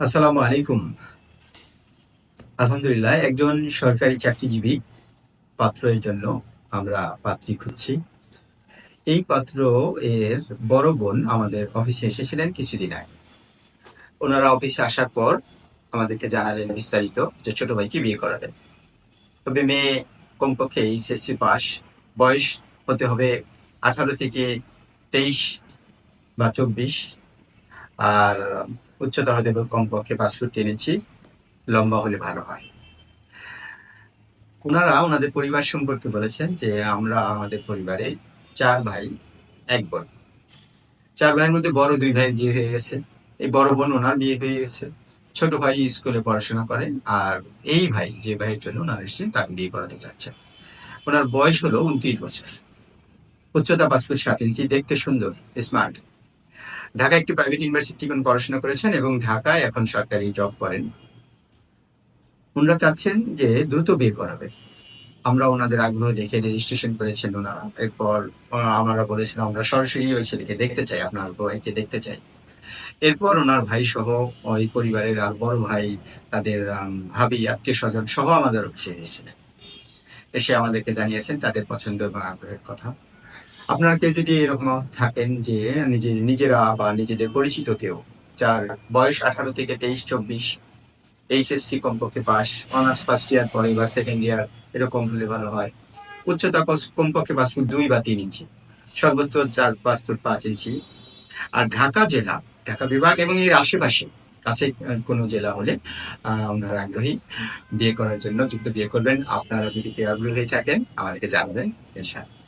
আসসালামু আলাইকুম। আলহামদুলিল্লাহ, একজন সরকারি চাকরিজীবী পাত্রের জন্য আমরা পাত্রী খুঁজছি। এই পাত্র এর বড় বোন আমাদের অফিসে এসেছিলেন কিছুদিন আগে। ওনারা অফিসে আসার পর আমাদেরকে জানালেন বিস্তারিত যে ছোট ভাইকে বিয়ে করাবেন। তবে মেয়ে কমপক্ষে এইচএসসি পাস, বয়স হতে হবে আঠারো থেকে তেইশ বা চব্বিশ। আর উচ্চতা হতে কমপক্ষে পাঁচ ফুট টেন ইঞ্চি লম্বা হলে ভালো হয়। ওনারা ওনাদের পরিবার সম্পর্কে বলেছেন যে আমরা আমাদের পরিবারে চার ভাই, এক বোন। চার ভাইয়ের মধ্যে বড় দুই ভাই বিয়ে হয়ে গেছে। এই বড় বোন ওনার বিয়ে হয়ে গেছে। ছোট ভাই স্কুলে পড়াশোনা করেন আর এই ভাই যে ভাইয়ের জন্য ওনার এসেছেন তাকে বিয়ে করাতে চাচ্ছেন। ওনার বয়স হলো উনত্রিশ বছর। উচ্চতা পাঁচ ফুট সাত ইঞ্চি, দেখতে সুন্দর, স্মার্ট। ঢাকা একটি প্রাইভেট ইউনিভার্সিটি থেকে পড়াশোনা করেছেন এবং ঢাকায় এখন সরকারি জব করেন। ওনারা চাচ্ছেন যে দ্রুত বিয়ে করাবে। আমরা ওনাদের আগ্রহ দেখে রেজিস্ট্রেশন করেছেন ওনারা এরপর আমরা বলেছিলাম, আমরা সরাসরি ওই ছেলেকে দেখতে চাই, আপনার ভাইকে দেখতে চাই। এরপর ওনার ভাই সহ ওই পরিবারের আর বড় ভাই, তাদের ভাবি আত্মীয় স্বজন সহ আমাদের অফিসে এসেছিলেন। এসে আমাদেরকে জানিয়েছেন তাদের পছন্দ এবং আগ্রহের কথা। আপনারা কেউ যদি এরকম থাকেন যে নিজে নিজেরা বা নিজেদের পরিচিত কেউ যার বয়স আঠারো থেকে তেইশ চব্বিশ এইচএসসি কমপক্ষে পাস অনার্স ফার্স্ট ইয়ার পরে বা সেকেন্ড ইয়ার এরকম হলে ভালো হয়। উচ্চতা কমপক্ষে পাঁচ ফুট দুই বা তিন ইঞ্চি। সর্বোচ্চ চার পাঁচ ফুট পাঁচ ইঞ্চি। আর ঢাকা জেলা ঢাকা বিভাগ এবং এর আশেপাশে কাছে কোনো জেলা হলে আহ, ওনারা আগ্রহী বিয়ে করার জন্য যুক্ত বিয়ে করবেন। আপনারা যদি আগ্রহী থাকেন আমাদেরকে জানাবেন ইনশাআল্লাহ।